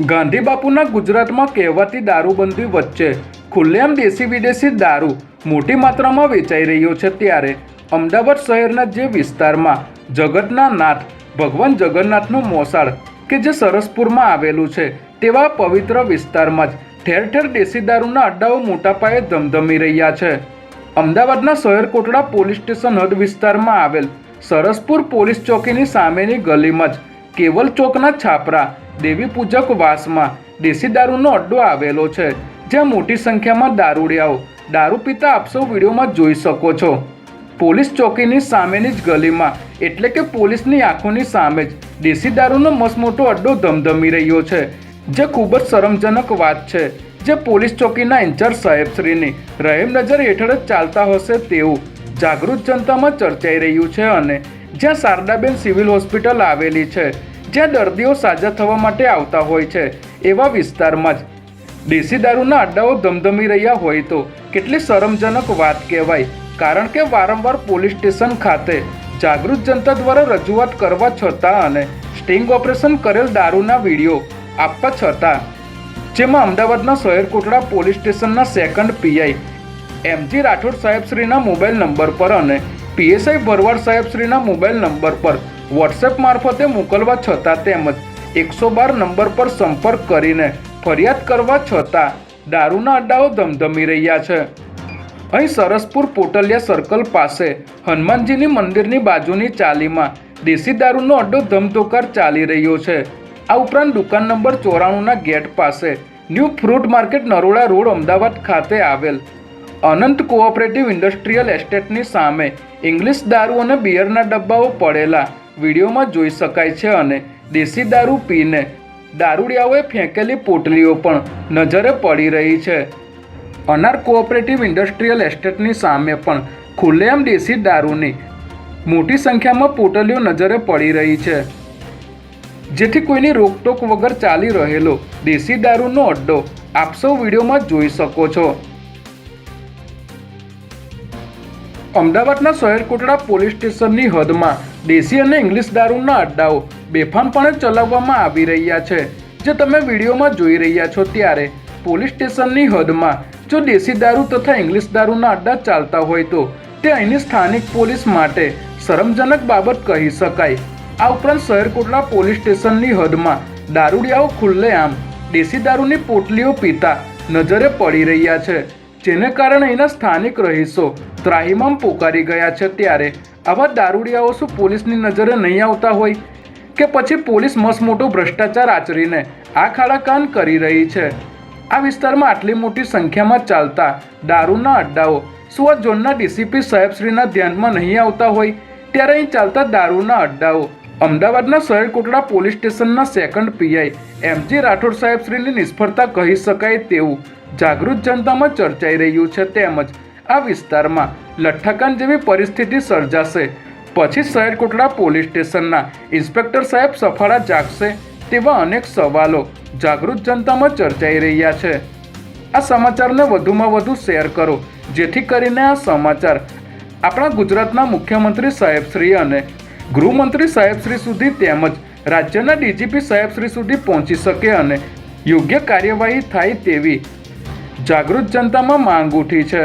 ગાંધી બાપુના ગુજરાતમાં કહેવાતી દારૂબંધી વચ્ચે ખુલ્લેઆમ દેશી વિદેશી દારૂ મોટી માત્રામાં વેચાઈ રહ્યો છે ત્યારે અમદાવાદ શહેરના જે વિસ્તારમાં જગતના નાથ, ભગવાન જગન્નાથનું મોસાળ કે જે સરસપુરમાં આવેલું છે તેવા પવિત્ર વિસ્તારમાં જ ઠેર ઠેર દેશી દારૂના અડ્ડાઓ મોટા પાયે ધમધમી રહ્યા છે. અમદાવાદના શહેર કોટડા પોલીસ સ્ટેશન હદ વિસ્તારમાં આવેલ સરસપુર પોલીસ ચોકીની સામેની ગલીમાં જ કેવલ ચોકના છાપરા દેવી પૂજક વાસમાં દેશી દારૂનો અડ્ડો આવેલો છે જ્યાં મોટી સંખ્યામાં દારૂડિયાઓ, દારૂ પીતા આપશો વિડીયોમાં જોઈ શકો છો. પોલીસ ચોકીની સામેની જ ગલીમાં, એટલે કે પોલીસની આંખોની સામે જ, દેશી દારૂનો મસમોટો અડ્ડો ધમધમી રહ્યો છે, જે ખૂબ જ શરમજનક વાત છે, જે પોલીસ ચોકીના ઇન્ચાર્જ સાહેબશ્રીની રહેમ નજર હેઠળ જ ચાલતા હશે તેવું જાગૃત જનતામાં ચર્ચાઈ રહ્યું છે અને જ્યાં શારદાબેન સિવિલ હોસ્પિટલ આવેલી છે જ્યાં દર્દીઓ સાજા થવા માટે આવતા હોય છે, એવા વિસ્તારમાં જ. દેશી દારૂના અડ્ડાઓ ધમધમી રહ્યા હોય તો કેટલી શરમજનક વાત કહેવાય. કારણ કે વારંવાર પોલીસ સ્ટેશન ખાતે જાગૃત જનતા દ્વારા રજૂઆત કરવા છતાં અને સ્ટિંગ ઓપરેશન કરેલ દારૂના વીડિયો આપવા છતાં. જેમાં અમદાવાદના શહેર કોટડા પોલીસ સ્ટેશનના સેકન્ડ પીઆઈ એમજી રાઠોડ સાહેબશ્રીના મોબાઈલ નંબર પર અને પીએસઆઈ ભરવાડ સાહેબશ્રીના મોબાઈલ નંબર પર વોટ્સએપ મારફતે મોકલવા છતાં તેમજ એકસો બાર નંબર પર સંપર્ક કરીને ફરિયાદ કરવા છતાં દારૂના અડ્ડાઓ ધમધમી રહ્યા છે. અહીં સરસપુર પોટલિયા સર્કલ પાસે હનુમાનજીની મંદિરની બાજુની ચાલીમાં દેશી દારૂનો અડ્ડો ધમધોકાર ચાલી રહ્યો છે. આ ઉપરાંત દુકાન નંબર ચોરાણુંના ગેટ પાસે new fruit market Naroda road, Ahmedabad ખાતે આવેલ અનંત કોઓપરેટિવ ઇન્ડસ્ટ્રીયલ એસ્ટેટની સામે ઇંગ્લિશ દારૂ અને બિયરના ડબ્બાઓ પડેલા વિડીયોમાં જોઈ શકાય છે અને દેશી દારૂ પીને દારૂડિયાઓએ ફેંકેલી પોટલીઓ પણ નજરે પડી રહી છે. અનાર કોઓપરેટિવ ઇન્ડસ્ટ્રીયલ એસ્ટેટની સામે પણ ખુલ્લેઆમ દેશી દારૂની મોટી સંખ્યામાં પોટલીઓ નજરે પડી રહી છે. જેથી કોઈની રોકટોક વગર ચાલી રહેલો દેશી દારૂનો અડ્ડો આપ સૌ વિડીયોમાં જોઈ શકો છો. અમદાવાદના શહેર કોટડા પોલીસ સ્ટેશનની હદમાં દેશી અને ઇંગ્લિશ દારૂના અડ્ડાઓ બેફામપણે ચલાવવામાં આવી રહ્યા છે. જે તમે વિડીયોમાં જોઈ રહ્યા છો ત્યારે પોલીસ સ્ટેશનની હદમાં જો દેશી દારૂ તથા ઇંગ્લિશ દારૂના અડ્ડા ચાલતા હોય તો તે અહીંની સ્થાનિક પોલીસ માટે શરમજનક બાબત કહી શકાય. આ ઉપરાંત શહેર કોટડા પોલીસ સ્ટેશનની હદમાં દારૂડિયાઓ ખુલ્લેઆમ દેશી દારૂની પોટલીઓ પીતા નજરે પડી રહ્યા છે. જેને કારણે અહીંના સ્થાનિક રહીશો ત્રાહિમામ પોકારી ગયા છે ત્યારે. આવા દારૂડિયાઓ શું પોલીસની નજરે નહીં આવતા હોય? કે પછી પોલીસ મસમોટો ભ્રષ્ટાચાર આચરીને આ ખાડાકાન કરી રહી છે? આ વિસ્તારમાં આટલી મોટી સંખ્યામાં ચાલતા દારૂના અડ્ડાઓ આ ઝોનના ડીસીપી સાહેબશ્રીના ધ્યાનમાં નહીં આવતા હોય? ત્યારે અહીં ચાલતા દારૂના અડ્ડાઓ અમદાવાદના શહેર કોટડા પોલીસ સ્ટેશનના સેકન્ડ પીઆઈ એમજી રાઠોડ સાહેબ શ્રીની નિષ્ફળતા કહી શકાય તેવું જાગૃત જનતામાં ચર્ચાઈ રહ્યું છે તેમજ આ વિસ્તારમાં લઠ્ઠાકાંડ જેવી પરિસ્થિતિ સર્જાશે. પછી શહેર કોટડા પોલીસ સ્ટેશનના ઇન્સ્પેક્ટર સાહેબ સફાળા જાગશે તેવા અનેક સવાલો જાગૃત જનતામાં ચર્ચાઈ રહ્યા છે. આ સમાચારને વધુમાં વધુ શેર કરો, જેથી કરીને આ સમાચાર આપણા ગુજરાતના મુખ્યમંત્રી સાહેબશ્રી અને ગૃહમંત્રી સાહેબશ્રી સુધી તેમજ રાજ્યના ડીજીપી સાહેબશ્રી સુધી પહોંચી શકે અને યોગ્ય કાર્યવાહી થાય તેવી જાગૃત જનતામાં માંગ ઉઠી છે.